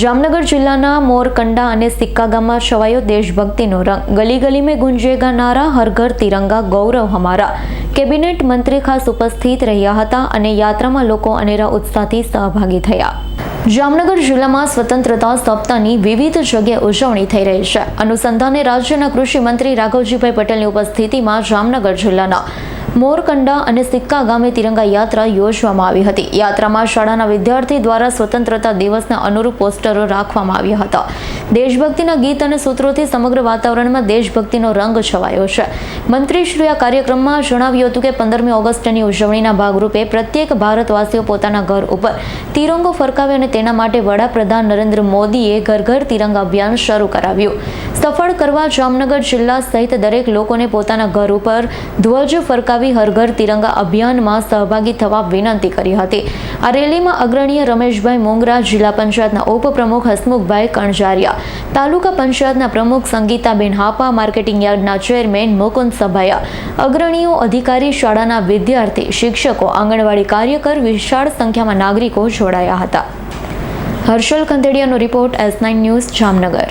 જામનગર જિલ્લાના મોરકંડા અને સિક્કા ગામમાં છવાયો દેશભક્તિનો રંગ. ગલી ગલી में ગુંજેગા નારા હર ઘર તિરંગા ગૌરવ હમારા કેબિનેટ મંત્રી ખાસ ઉપસ્થિત રહ્યા હતા અને યાત્રામાં લોકો અનેરા ઉત્સાહથી સહભાગી થયા. જામનગર જિલ્લામાં સ્વતંત્રતા સપ્તાહની વિવિધ જગ્યાએ ઉજવણી થઈ રહી છે. અનુસંધાને રાજ્યના કૃષિ મંત્રી રાઘવજીભાઈ પટેલની ઉપસ્થિતિમાં જામનગર જિલ્લાના મોરકંડા અને સિક્કા ગામે તિરંગા યાત્રા યોજવામાં આવી હતી. યાત્રામાં શાળાના વિદ્યાર્થી દ્વારા સ્વતંત્રતા દિવસના અનુરૂપ પોસ્ટરો રાખવામાં આવ્યા હતા. દેશભક્તિના ગીત અને સૂત્રોથી સમગ્ર વાતાવરણમાં દેશભક્તિનો રંગ છવાયો છે. મંત્રીશ્રીએ આ કાર્યક્રમમાં જણાવ્યું હતું કે પંદરમી ઓગસ્ટની ઉજવણીના ભાગરૂપે પ્રત્યેક ભારતવાસીઓ પોતાના ઘર ઉપર તિરંગો ફરકાવે અને તેના માટે વડાપ્રધાન નરેન્દ્ર મોદીએ ઘર ઘર તિરંગા અભિયાન શરૂ કરાવ્યું. સફળ કરવા જામનગર જિલ્લા સહિત દરેક લોકોને પોતાના ઘર ઉપર ધ્વજ ફરકાવી હરઘર તિરંગા અભિયાનમાં સહભાગી થવા વિનંતી કરી હતી. આ રેલીમાં અગ્રણીય રમેશભાઈ મોંગરા, જિલ્લા પંચાયતના ઉપપ્રમુખ હસમુખભાઈ કણજારિયા, તાલુકા પંચાયતના પ્રમુખ સંગીતાબેન હાપા, માર્કેટિંગ યાર્ડના ચેરમેન મુકુંદ સભાયા, અગ્રણીઓ, અધિકારી, શાળાના વિદ્યાર્થી, શિક્ષકો, આંગણવાડી કાર્યકર, વિશાળ સંખ્યામાં નાગરિકો જોડાયા હતા. Harshal કંદેડિયાનો report S nine news Jamnagar.